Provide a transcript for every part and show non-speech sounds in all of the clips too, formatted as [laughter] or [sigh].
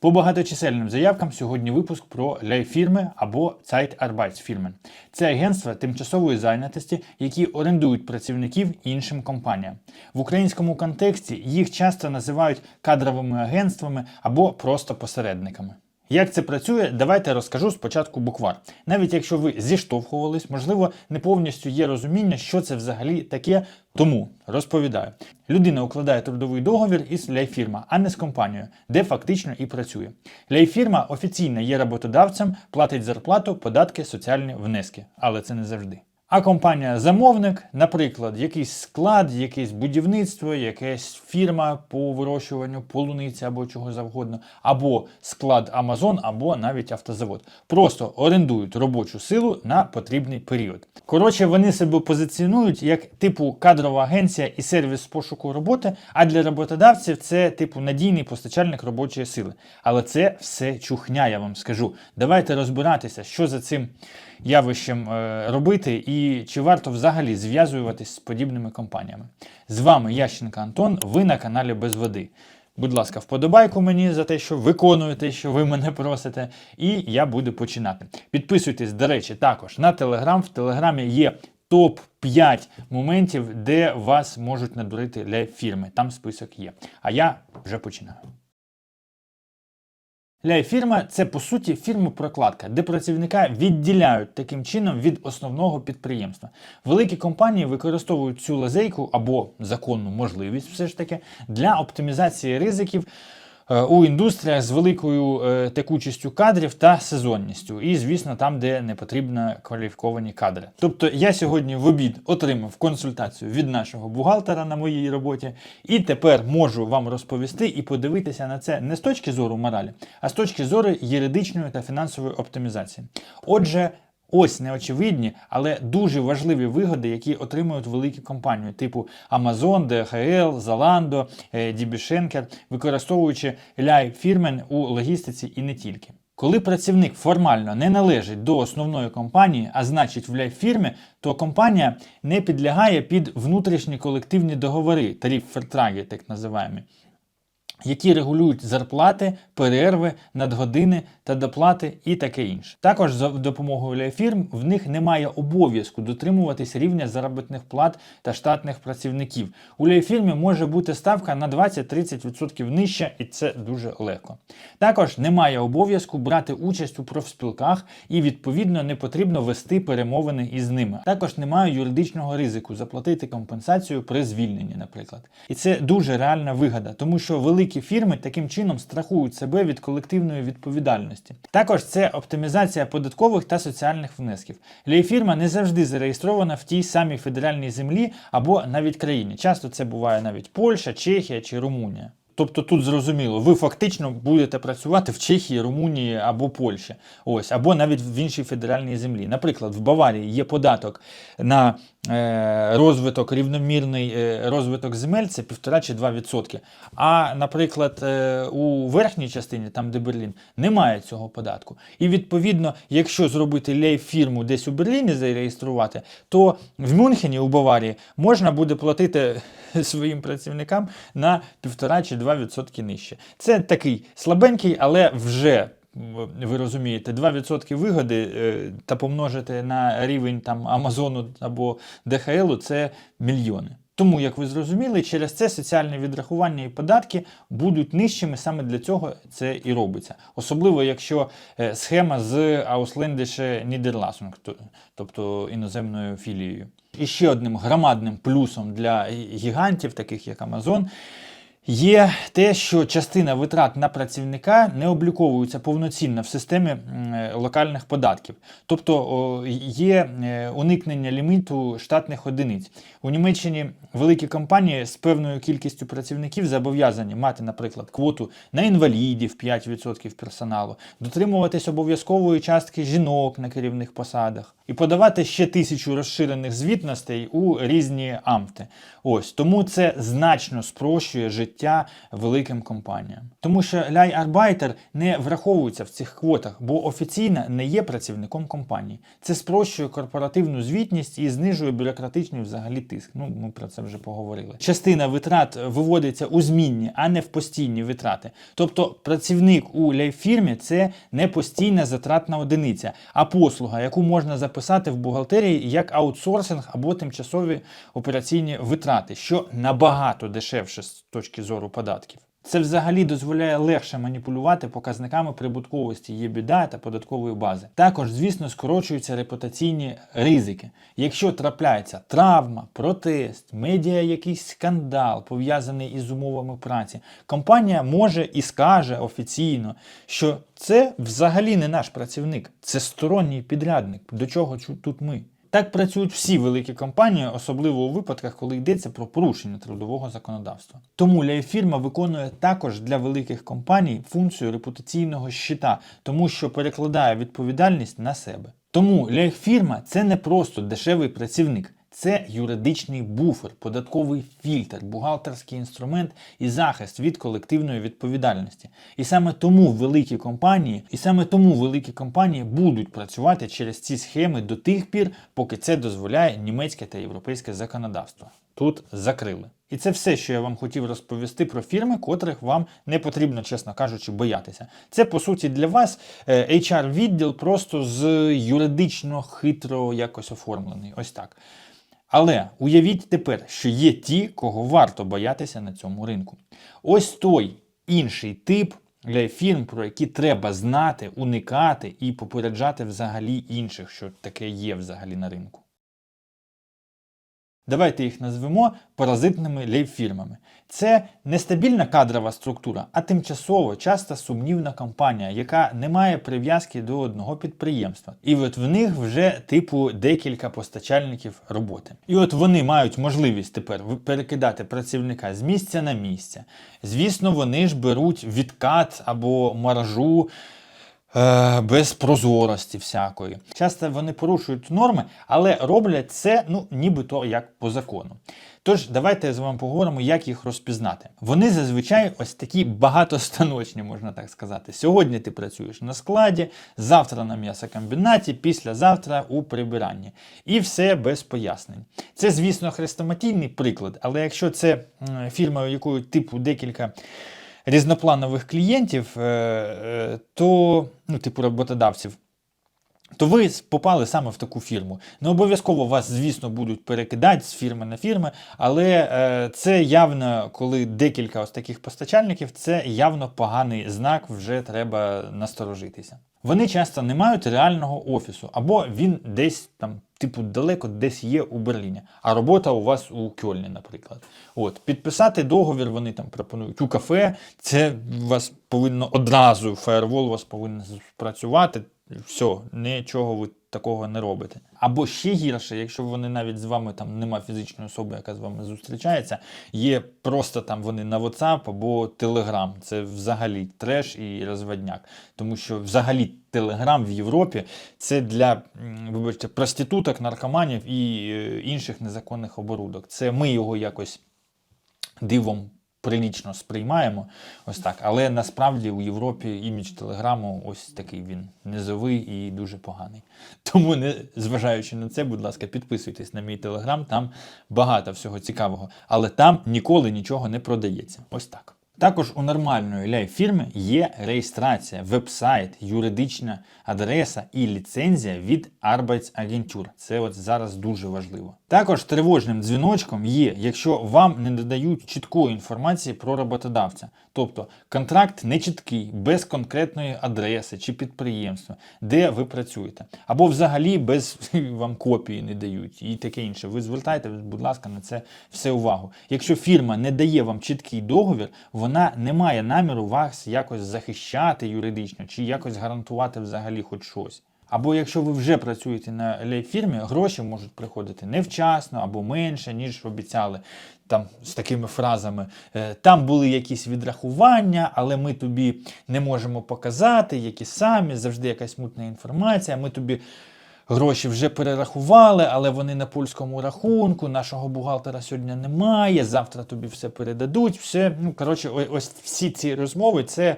По багаточисельним заявкам сьогодні випуск про ляйфірми або Zeitarbeitsfirmen. Це агентства тимчасової зайнятості, які орендують працівників іншим компаніям. В українському контексті їх часто називають кадровими агентствами або просто посередниками. Як це працює, давайте розкажу спочатку буквар. Навіть якщо ви зіштовхувались, можливо, не повністю є розуміння, що це взагалі таке. Тому розповідаю: людина укладає трудовий договір із ляйфірма, а не з компанією, де фактично і працює. Ляйфірма офіційно є роботодавцем, платить зарплату, податки, соціальні внески, але це не завжди. А компанія-замовник, наприклад, якийсь склад, якесь будівництво, якась фірма по вирощуванню полуниці або чого завгодно, або склад Амазон, або навіть автозавод. Просто орендують робочу силу на потрібний період. Коротше, вони себе позиціонують як типу кадрова агенція і сервіс пошуку роботи, а для роботодавців це типу надійний постачальник робочої сили. Але це все чухня, я вам скажу. Давайте розбиратися, що за цим явищем е, робити і чи варто взагалі зв'язуватись з подібними компаніями. З вами Ященко Антон, ви на каналі Без Води. Будь ласка, вподобайку мені за те, що виконуєте, що ви мене просите, і я буду починати. Підписуйтесь, до речі, також на Телеграм. В Телеграмі є топ-5 моментів, де вас можуть надурити для фірми. Там список є. А я вже починаю. Ляйфірма це по суті фірма-прокладка, де працівника відділяють таким чином від основного підприємства. Великі компанії використовують цю лазейку або законну можливість, все ж таки, для оптимізації ризиків у індустріях з великою е, текучістю кадрів та сезонністю. І, звісно, там, де не потрібно кваліфіковані кадри. Тобто я сьогодні в обід отримав консультацію від нашого бухгалтера на моїй роботі, і тепер можу вам розповісти і подивитися на це не з точки зору моралі, а з точки зору юридичної та фінансової оптимізації. Отже. Ось неочевидні, але дуже важливі вигоди, які отримують великі компанії, типу Amazon, DHL, Zalando, е, DB Schenker, використовуючи ляй фірмен у логістиці і не тільки. Коли працівник формально не належить до основної компанії, а значить в ляйфірмі, то компанія не підлягає під внутрішні колективні договори, тариф-фертраги, так називаємо, які регулюють зарплати, перерви, надгодини та доплати і таке інше. Також за допомогою ляйфірм в них немає обов'язку дотримуватись рівня заробітних плат та штатних працівників. У ляйфірмі може бути ставка на 20-30% нижча, і це дуже легко. Також немає обов'язку брати участь у профспілках і відповідно не потрібно вести перемовини із ними. Також немає юридичного ризику заплатити компенсацію при звільненні, наприклад. І це дуже реальна вигода, тому що великі фірми таким чином страхують себе від колективної відповідальності. Також це оптимізація податкових та соціальних внесків. Лейфірма не завжди зареєстрована в тій самій федеральній землі або навіть країні. Часто це буває навіть Польща, Чехія чи Румунія. Тобто тут зрозуміло, ви фактично будете працювати в Чехії, Румунії або Польщі, ось, або навіть в іншій федеральній землі. Наприклад, в Баварії є податок на розвиток, рівномірний е, розвиток земель, це 1,5 чи 2%. А, наприклад, е, у верхній частині, там де Берлін, немає цього податку. І відповідно, якщо зробити лейф-фірму десь у Берліні зареєструвати, то в Мюнхені у Баварії можна буде платити [laughs] своїм працівникам на 1,5 чи 2% нижче. Це такий слабенький, але вже. Ви розумієте, 2% вигоди е, та помножити на рівень там Амазону або ДХЛ це мільйони. Тому, як ви зрозуміли, через це соціальні відрахування і податки будуть нижчими, саме для цього це і робиться. Особливо, якщо е, схема з Ausländische Niederlassung, тобто іноземною філією. І ще одним громадним плюсом для гігантів, таких як Amazon, Є те, що частина витрат на працівника не обліковується повноцінно в системі е, локальних податків, тобто є е, уникнення ліміту штатних одиниць. У Німеччині великі компанії з певною кількістю працівників зобов'язані мати, наприклад, квоту на інвалідів 5% персоналу, дотримуватись обов'язкової частки жінок на керівних посадах і подавати ще тисячу розширених звітностей у різні амфти. Ось тому це значно спрощує життя життя великим компаніям. Тому що ляй-арбайтер не враховується в цих квотах, бо офіційно не є працівником компанії. Це спрощує корпоративну звітність і знижує бюрократичний взагалі тиск. Ну, ми про це вже поговорили. Частина витрат виводиться у змінні, а не в постійні витрати. Тобто працівник у ляйфірмі це не постійна затратна одиниця, а послуга, яку можна записати в бухгалтерії як аутсорсинг або тимчасові операційні витрати, що набагато дешевше з точки зору податків. Це взагалі дозволяє легше маніпулювати показниками прибутковості єбіда та податкової бази. Також, звісно, скорочуються репутаційні ризики. Якщо трапляється травма, протест, медіа якийсь скандал пов'язаний із умовами праці, компанія може і скаже офіційно, що це взагалі не наш працівник, це сторонній підрядник. До чого тут ми? Так працюють всі великі компанії, особливо у випадках, коли йдеться про порушення трудового законодавства. Тому ляйфірма виконує також для великих компаній функцію репутаційного щита, тому що перекладає відповідальність на себе. Тому ляйфірма це не просто дешевий працівник. Це юридичний буфер, податковий фільтр, бухгалтерський інструмент і захист від колективної відповідальності. І саме тому великі компанії, і саме тому великі компанії будуть працювати через ці схеми до тих пір, поки це дозволяє німецьке та європейське законодавство. Тут закрили. І це все, що я вам хотів розповісти про фірми, котрих вам не потрібно, чесно кажучи, боятися. Це по суті для вас е, HR-відділ просто з юридично хитро якось оформлений. Ось так. Але уявіть тепер, що є ті, кого варто боятися на цьому ринку. Ось той інший тип фірм, про які треба знати, уникати і попереджати взагалі інших, що таке є взагалі на ринку. Давайте їх назвемо паразитними лейфірмами. Це нестабільна кадрова структура, а тимчасово часто сумнівна компанія, яка не має прив'язки до одного підприємства. І от в них вже типу декілька постачальників роботи. І от вони мають можливість тепер перекидати працівника з місця на місце. Звісно, вони ж беруть відкат або маржу. Е, без прозорості всякої. Часто вони порушують норми, але роблять це ну, нібито як по закону. Тож, давайте з вами поговоримо, як їх розпізнати. Вони зазвичай ось такі багатостаночні, можна так сказати. Сьогодні ти працюєш на складі, завтра на м'ясокомбінаті, післязавтра у прибиранні. І все без пояснень. Це, звісно, хрестоматійний приклад, але якщо це фірма, якої типу декілька різнопланових клієнтів, е, е, то, ну, типу роботодавців, то ви попали саме в таку фірму. Не обов'язково вас, звісно, будуть перекидати з фірми на фірми, але е, це явно, коли декілька ось таких постачальників, це явно поганий знак, вже треба насторожитися. Вони часто не мають реального офісу, або він десь там, типу, далеко десь є у Берліні, а робота у вас у Кьольні, наприклад. От, підписати договір вони там пропонують у кафе, це вас повинно одразу, фаєрвол вас повинен спрацювати. Все, нічого ви такого не робите. Або ще гірше, якщо вони навіть з вами там нема фізичної особи, яка з вами зустрічається, є просто там вони на WhatsApp або Telegram. Це взагалі треш і розводняк. Тому що взагалі Telegram в Європі це для вибачте, проституток, наркоманів і е, інших незаконних оборудок. Це ми його якось дивом прилічно сприймаємо. Ось так. Але насправді у Європі імідж Телеграму ось такий він низовий і дуже поганий. Тому, не зважаючи на це, будь ласка, підписуйтесь на мій телеграм, там багато всього цікавого. Але там ніколи нічого не продається. Ось так. Також у нормальної ляй-фірми є реєстрація, веб-сайт, юридична адреса і ліцензія від Arbeitsagentur. Це от зараз дуже важливо. Також тривожним дзвіночком є, якщо вам не додають чіткої інформації про роботодавця. Тобто контракт не чіткий, без конкретної адреси чи підприємства, де ви працюєте. Або взагалі без [laughs] вам копії не дають і таке інше. Ви звертайте, будь ласка, на це все увагу. Якщо фірма не дає вам чіткий договір, вона не має наміру вас якось захищати юридично чи якось гарантувати взагалі хоч щось. Або якщо ви вже працюєте на лейфірмі, гроші можуть приходити невчасно або менше, ніж обіцяли. Там з такими фразами е, там були якісь відрахування, але ми тобі не можемо показати, які самі, завжди якась мутна інформація. Ми тобі гроші вже перерахували, але вони на польському рахунку, нашого бухгалтера сьогодні немає, завтра тобі все передадуть. Все, ну коротше, ось всі ці розмови це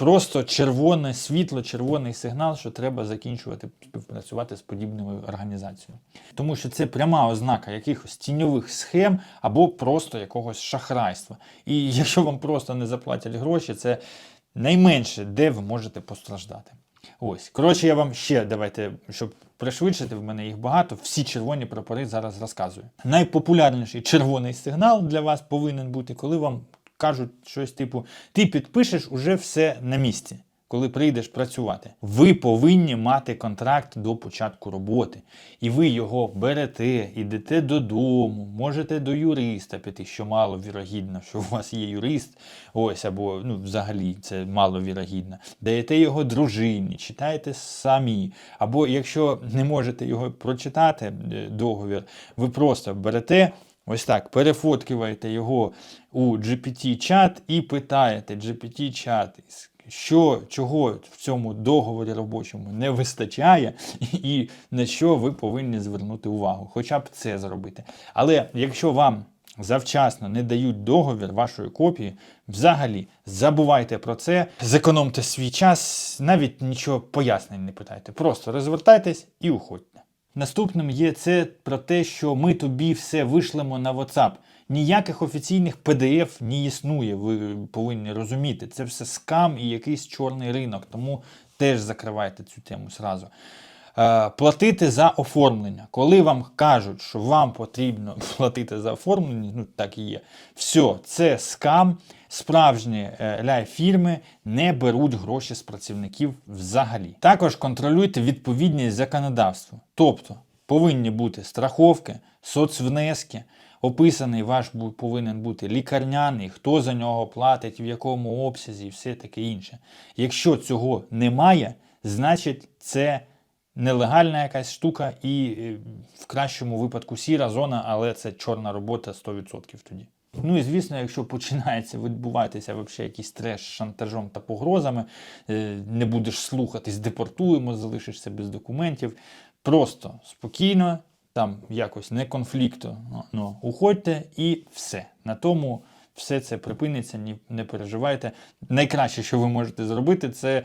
просто червоне світло, червоний сигнал, що треба закінчувати співпрацювати з подібними організаціями. Тому що це пряма ознака якихось тіньових схем або просто якогось шахрайства. І якщо вам просто не заплатять гроші, це найменше, де ви можете постраждати. Ось, коротше, я вам ще давайте, щоб пришвидшити, в мене їх багато. Всі червоні прапори зараз розказую. Найпопулярніший червоний сигнал для вас повинен бути, коли вам кажуть щось типу: ти підпишеш уже все на місці. Коли прийдеш працювати, ви повинні мати контракт до початку роботи, і ви його берете, ідете додому, можете до юриста піти, що мало вірогідно, що у вас є юрист, ось або ну, взагалі це мало вірогідно. Даєте його дружині, читаєте самі. Або якщо не можете його прочитати, е, договір, ви просто берете. Ось так, перефоткиваєте його у GPT-чат і питаєте GPT-чат, що, чого в цьому договорі робочому не вистачає, [laughs] і на що ви повинні звернути увагу. Хоча б це зробити. Але якщо вам завчасно не дають договір вашої копії, взагалі забувайте про це, зекономте свій час, навіть нічого пояснень не питайте. Просто розвертайтесь і уходьте. Наступним є це про те, що ми тобі все вишлемо на WhatsApp. Ніяких офіційних PDF не існує, ви повинні розуміти. Це все скам і якийсь чорний ринок, тому теж закривайте цю тему зразу. Е, платити за оформлення. Коли вам кажуть, що вам потрібно [laughs] платити за оформлення, ну так і є. Все, це скам. Справжні е, ляй-фірми не беруть гроші з працівників взагалі. Також контролюйте відповідність законодавству. Тобто повинні бути страховки, соцвнески, описаний ваш повинен бути лікарняний, хто за нього платить, в якому обсязі і все таке інше. Якщо цього немає, значить це нелегальна якась штука і в кращому випадку сіра зона, але це чорна робота 100% тоді. Ну і звісно, якщо починається відбуватися вообще якийсь треш шантажом та погрозами, е, не будеш слухатись, депортуємо, залишишся без документів. Просто спокійно, там якось не конфлікту, ну, ну, уходьте і все. На тому все це припиниться, ні, не переживайте. Найкраще, що ви можете зробити, це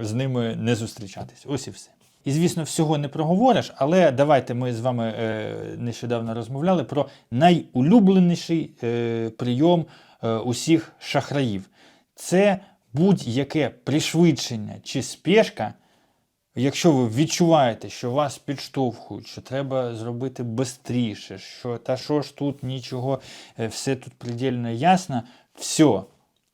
з ними не зустрічатись. Ось і все. І, звісно, всього не проговориш, але давайте ми з вами е, нещодавно розмовляли про найулюбленіший е, прийом е, усіх шахраїв. Це будь-яке пришвидшення чи спешка, Якщо ви відчуваєте, що вас підштовхують, що треба зробити швидше, що та що ж тут нічого, все тут предельно ясно, все.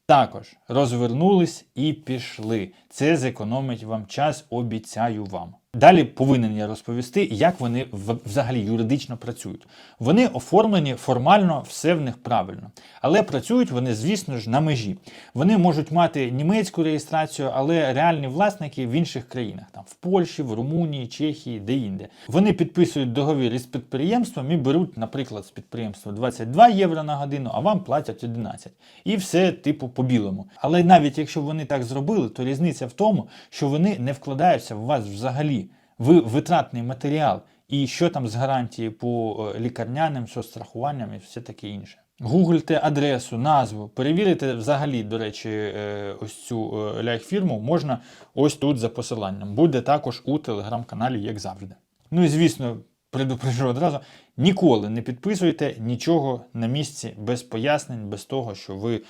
Також розвернулись і пішли. Це зекономить вам час, обіцяю вам. Далі повинен я розповісти, як вони взагалі юридично працюють. Вони оформлені формально, все в них правильно. Але працюють вони, звісно ж, на межі. Вони можуть мати німецьку реєстрацію, але реальні власники в інших країнах, там в Польщі, в Румунії, Чехії, де-інде. Вони підписують договір із підприємством і беруть, наприклад, з підприємства 22 євро на годину, а вам платять 11. І все, типу, по-білому. Але навіть якщо вони так зробили, то різниця в тому, що вони не вкладаються в вас взагалі. Ви витратний матеріал. І що там з гарантії по е, лікарняним, соцстрахуванням і все таке інше. Гугльте адресу, назву, перевірите взагалі, до речі, е, ось цю е, ляйх-фірму можна ось тут за посиланням. Буде також у телеграм-каналі, як завжди. Ну і звісно, предупрежу одразу: ніколи не підписуйте нічого на місці без пояснень, без того, що ви.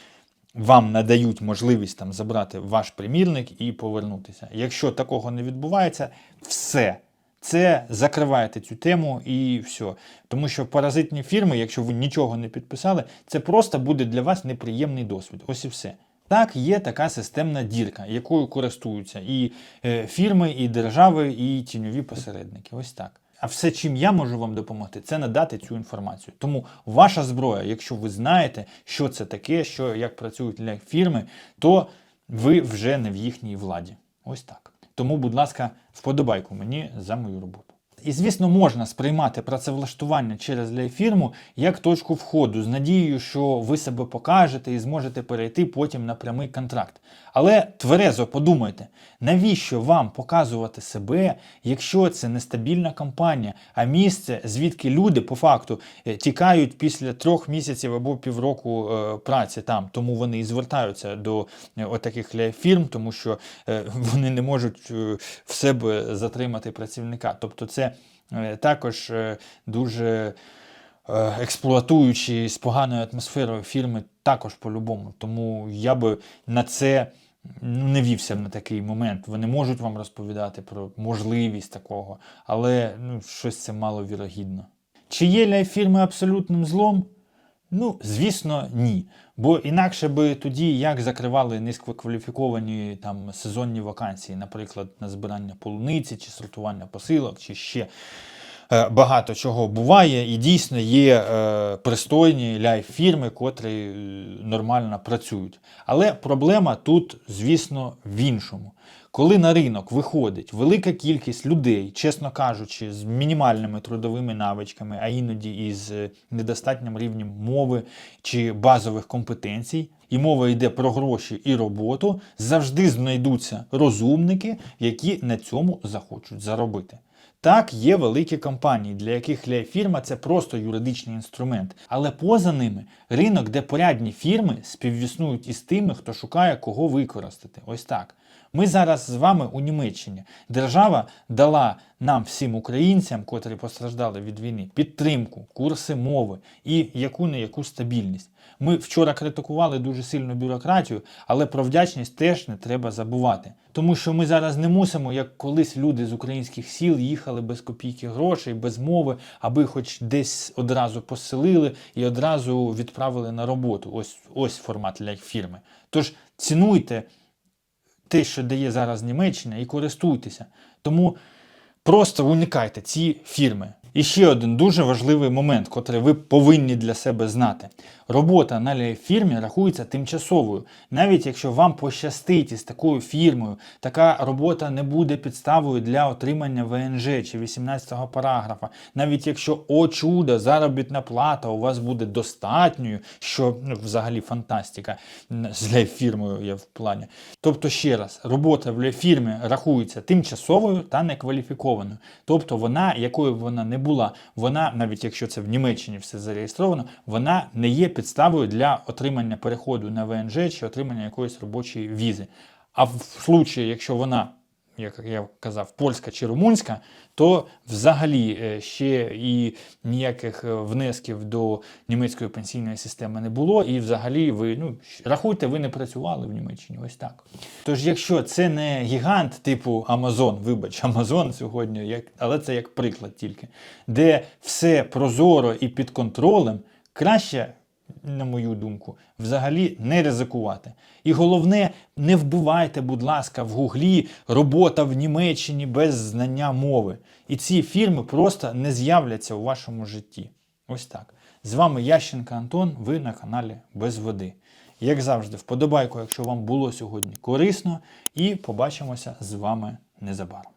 Вам надають можливість там забрати ваш примірник і повернутися. Якщо такого не відбувається, все. Це закриваєте цю тему і все. Тому що паразитні фірми, якщо ви нічого не підписали, це просто буде для вас неприємний досвід. Ось і все. Так, є така системна дірка, якою користуються і е, фірми, і держави, і тіньові посередники. Ось так. А все, чим я можу вам допомогти, це надати цю інформацію. Тому ваша зброя, якщо ви знаєте, що це таке, що як працюють для фірми, то ви вже не в їхній владі. Ось так. Тому, будь ласка, вподобайку мені за мою роботу. І, звісно, можна сприймати працевлаштування через ляйфірму як точку входу з надією, що ви себе покажете і зможете перейти потім на прямий контракт. Але тверезо подумайте, навіщо вам показувати себе, якщо це нестабільна компанія, а місце, звідки люди по факту е, тікають після трьох місяців або півроку е, праці там, тому вони і звертаються до е, отаких ляйфірм, тому що [laughs] вони не можуть в себе затримати працівника. Тобто, це також е, дуже е, експлуатуючі з поганою атмосферою фірми також по-любому. Тому я би на це ну, не вівся на такий момент. Вони можуть вам розповідати про можливість такого, але ну, щось це маловірогідно. Чи є ляйфірми абсолютним злом? Ну, звісно, ні. Бо інакше би тоді як закривали низькокваліфіковані там сезонні вакансії, наприклад, на збирання полуниці, чи сортування посилок, чи ще е, багато чого буває. І дійсно є е, пристойні ляйф-фірми, котрі е, нормально працюють. Але проблема тут, звісно, в іншому. Коли на ринок виходить велика кількість людей, чесно кажучи, з мінімальними трудовими навичками, а іноді із е, недостатнім рівнем мови чи базових компетенцій, і мова йде про гроші і роботу, завжди знайдуться розумники, які на цьому захочуть заробити. Так, є великі компанії, для яких ляйфірма це просто юридичний інструмент. Але поза ними ринок, де порядні фірми співіснують із тими, хто шукає кого використати. Ось так. Ми зараз з вами у Німеччині. Держава дала нам, всім українцям, котрі постраждали від війни, підтримку, курси мови і яку не яку стабільність. Ми вчора критикували дуже сильно бюрократію, але про вдячність теж не треба забувати. Тому що ми зараз не мусимо, як колись люди з українських сіл їхали без копійки грошей, без мови, аби хоч десь одразу поселили і одразу відправили на роботу. Ось ось формат для фірми. Тож цінуйте те, що дає зараз Німеччина, і користуйтеся. Тому просто уникайте ці фірми. І ще один дуже важливий момент, котрий ви повинні для себе знати. Робота на фірмі рахується тимчасовою. Навіть якщо вам пощастить із такою фірмою, така робота не буде підставою для отримання ВНЖ чи 18-го параграфа. Навіть якщо, о чудо, заробітна плата у вас буде достатньою, що ну, взагалі фантастика з фірмою є в плані. Тобто, ще раз, робота в фірмі рахується тимчасовою та некваліфікованою. Тобто вона, якою вона не була, вона, навіть якщо це в Німеччині все зареєстровано, вона не є підставою для отримання переходу на ВНЖ чи отримання якоїсь робочої візи. А в случаї, якщо вона, як я казав, польська чи румунська, то взагалі е, ще і ніяких е, внесків до німецької пенсійної системи не було, і взагалі ви ну рахуйте, ви не працювали в Німеччині. Ось так. Тож, якщо це не гігант типу Amazon, вибач, Amazon сьогодні, як, але це як приклад тільки, де все прозоро і під контролем, краще. На мою думку, взагалі не ризикувати. І головне, не вбивайте, будь ласка, в гуглі робота в Німеччині без знання мови. І ці фірми просто не з'являться у вашому житті. Ось так. З вами Ященко Антон, ви на каналі Без Води. Як завжди, вподобайку, якщо вам було сьогодні корисно, і побачимося з вами незабаром.